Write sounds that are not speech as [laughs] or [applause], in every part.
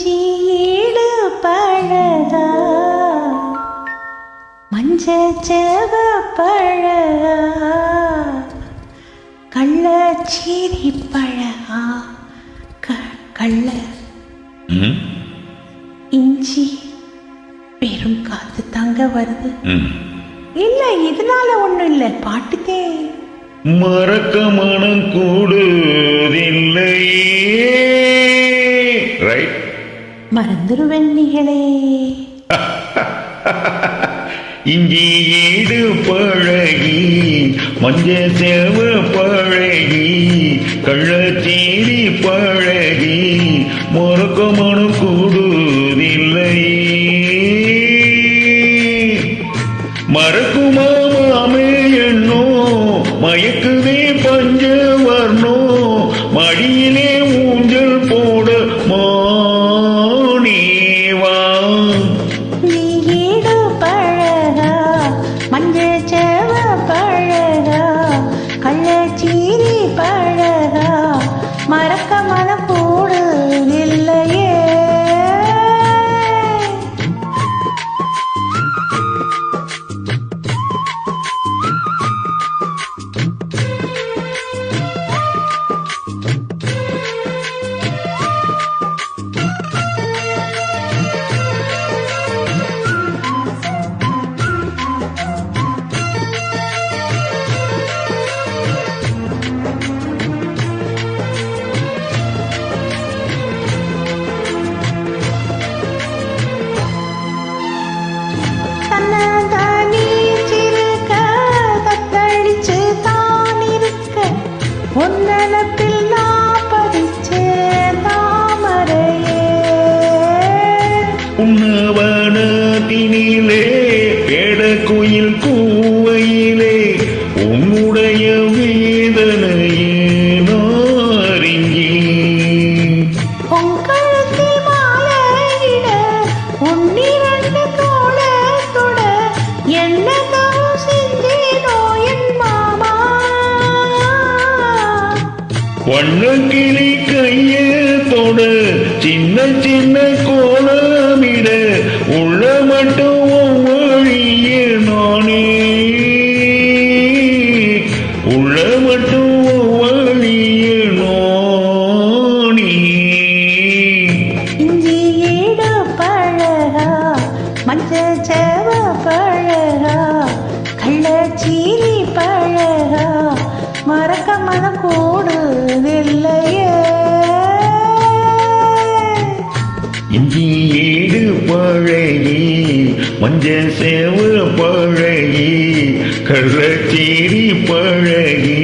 இஞ்சி ஈடு பழகா மஞ்ச செவ பழகா கள்ளச்சீரி பழகா கள்ள இஞ்சி. பெரும் காத்து தாங்க வருது. இல்ல இதனால ஒண்ணும் இல்ல. பாட்டுதே மறக்க மனம் கூடுதில்லையே மறந்துருவேன் நீங்களே [laughs] இஞ்சி ஈடு பழகி மஞ்ச சேவ பழகி கள்ளச்சேரி பழகி மறக்க கூடுதில்லை மறக்குமா ஒன்னலத்தில் நான் வண்ண கிளி வண்ணக்கிளி கையத்தோட சின்ன சின்ன கோலமிட. உள்ள மட்டும் உன் வழியே நானே. உள்ள மட்டும் உன் வழியே நானே. இஞ்சி ஈடு பழகா மஞ்ச செவ பழகா கள்ள கள்ளச்சீரி பழகா மறக்க மனம் மஞ்ச சேவ பழகி கள்ளச்சேரி பழகி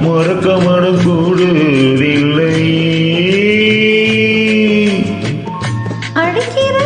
மறக்க மனம் கூடுதில்லை அடிக்கிற